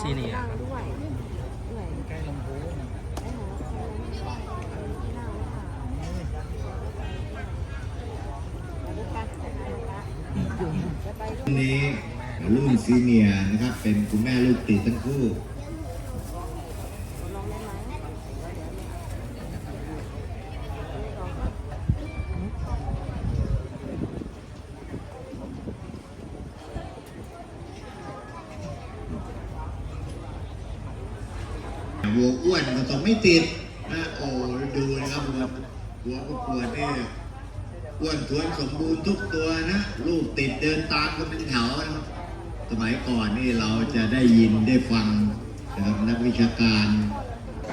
ซีเนียร์นั่งด้วยเหนื่อยใกล้ลำพูนไอ้หนูที่นั่งจะไปด้วยรุ่นนี้รุ่นซีเนียร์นะครับ เป็นคุณแม่ลูกติดทั้งคู่ ลองได้ไหม วัวอ้วนก็ต้องไม่ติดนะโอ้ดูนะครับวัววัวก็ปวดเนี่ยอ้วนทวนสมบูรณ์ทุกตัวนะลูกติดเดินตามกันเป็นแถวนะครับสมัยก่อนนี่เราจะได้ยินได้ฟังนะครับนักวิชาการ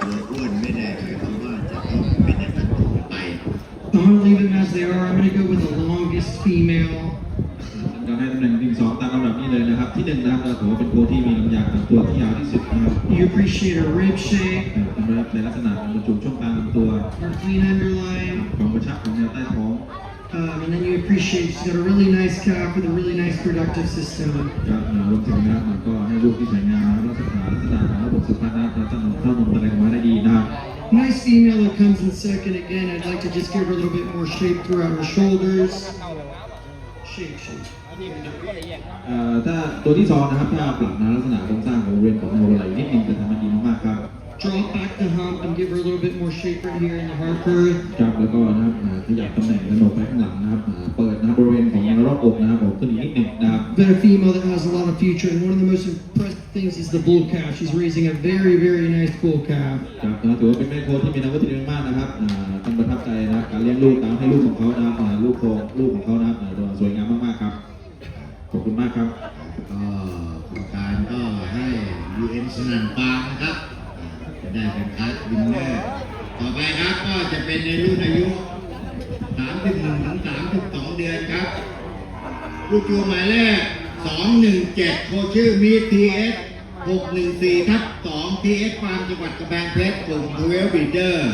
วัวอ้วนไม่ได้หมายความว่าจะต้องเป็นอย่างนั้นตลอดไป I'm gonna leave them as they are. I'm gonna go with the longest female. ก็ให้ตำแหน่งทีมสองตามลำ ดับนี้เลยนะครับ ที่หนึ่งนะครับเราถือว่าเป็นโค้ที่มีลำยางลำตัวที่ยาวที่สุดนะครับ You appreciate her rib shape, สำหรับในลักษณะของบรรจุช่วงกลางลำตัว her clean underline, ความกระชับของแนวใต้ท้อง um, and then you appreciate she's got a really nice calf with a really nice productive system. ครับอ่ารวมถึงนะครับมันก็ให้ลูกที่สวยงามนะครับลักษณะลักษณะของระบบสืบพันธุ์นะครับและจะนำเข้านมอะไรออกมาได้ดีนะครับ Nice female that comes in second. Again, I'd like to just give her a little bit more shape throughout her shoulders. Shape, shape. เอ่อถ้าตัวที่สองนะครับถ้าปรับนะลักษณะโครงสร้างของบริเวณของหัวไหล่นิดนึงจะทำให้ดีมากๆครับ Drop back the hump and give her a little bit more shape right here in the heart curve. ครับแล้วก็นะครับอ่าขยับตำแหน่งกระโหนกไปข้างหลังนะครับอ่าเปิดนะครับบริเวณของรอบอกนะครับผมขึ้นอีกนิดหนึ่งนะครับ But a female that has a lot of future, and one of the most impressive things is the bull calf. She's raising a very, very nice bull calf. ครับนะถือว่าเป็นแม่โคที่มีนักวัฒนมากนะครับอ่าต้องประทับใจนะครับการเลี้ยงลูกตามให้ลูกของเขานะครับอ่าลูกโคลูกของเขานะครับอ่าสวยงามมากๆ คุณมากครับ ก็กรรมการก็ให้ UN สนันปางนะครับ จะได้เป็นคัสวินเนอร์ต่อไปครับก็จะเป็นในรุ่นอายุ31ถึง32 เดือนครับลูกจูหมายเลข217 โคชื่อมีทีเอส614ทับ2ทีเอสฟาร์มจังหวัดกระแพงเพชรกลุ่มทเวลบีเดอร์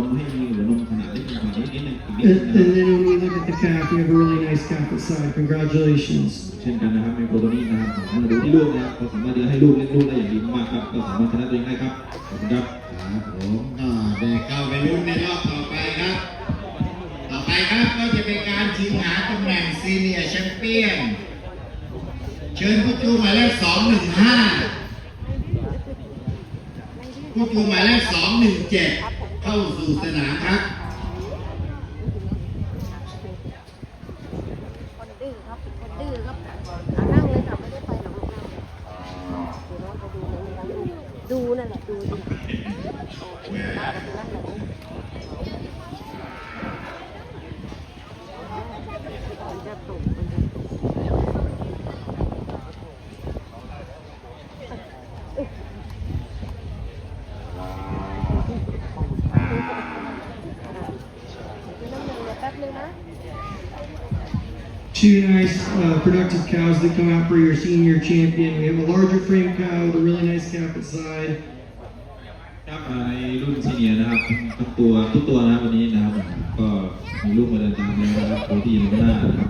And, and then when we look at the calf, we have a really nice calf at side. Congratulations. เช่นกันนะครับในโปรตัวนี้นะครับเมื่อดูที่ลูกนะครับก็สามารถเลี้ยงให้ลูกเลี้ยงลูกได้อย่างดีมากๆครับก็สามารถชนะตัวเองได้ครับขอบคุณครับครับผมก็ได้เข้าไปลุ้นในรอบต่อไปครับ ต่อไปครับก็จะเป็นการชิงหาตำแหน่งซีเนียร์แชมเปี้ยน เชิญผู้จูหมายเลขสองหนึ่งห้าผู้จูหมายเลขสองหนึ่งเจ็ดเข้าสู่สนามครับ Two nice uh, productive cows that come out for your senior champion. We have a larger frame cow with a really nice calf at side. ครับอ่าในรุ่นซีเนียร์นะครับทุกตัวทุกตัวนะครับวันนี้นะครับก็มีลูกมาเดินตามแล้วนะครับตัวที่อยู่ข้างหน้านะครับ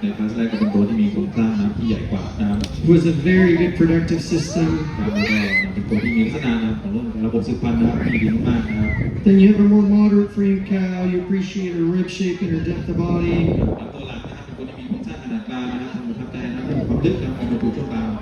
ในคลาสแรกก็เป็นตัวที่มีโครงสร้างนะครับที่ใหญ่กว่านะครับ Was a very good productive system. ครับแล้วก็เป็นตัวที่มีลักษณะนะครับของระบบสืบพันธุ์นะครับที่ดีมากๆนะครับ Then you have a more moderate frame cow. You appreciate her rib shape and her depth of body. ลำตัวหลังนะครับเป็นตัวที่มีโครงสร้างขนาดกลางนะครับทำประทับใจนะครับเป็นความลึกนะครับของบรรจุช่วงกลางของตัว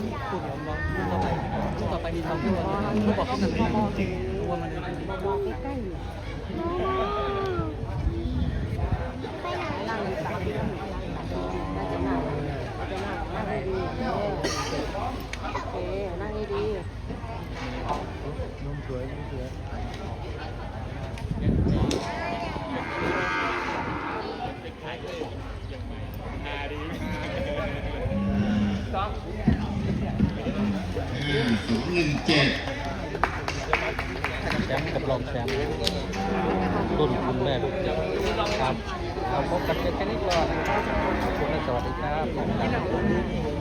ว่าถูกก็มันถูกผมบอกต่อไปต่อไปมีสองตัวเขาบอกเขาหนึ่งตัวมัน มองใกล้ๆอยู่ล่างเลย กับรองแชมป์รุ่นคุณแม่รุ่นครับเราพบกันแค่นี้ก่อนขอบคุณและสวัสดีครับ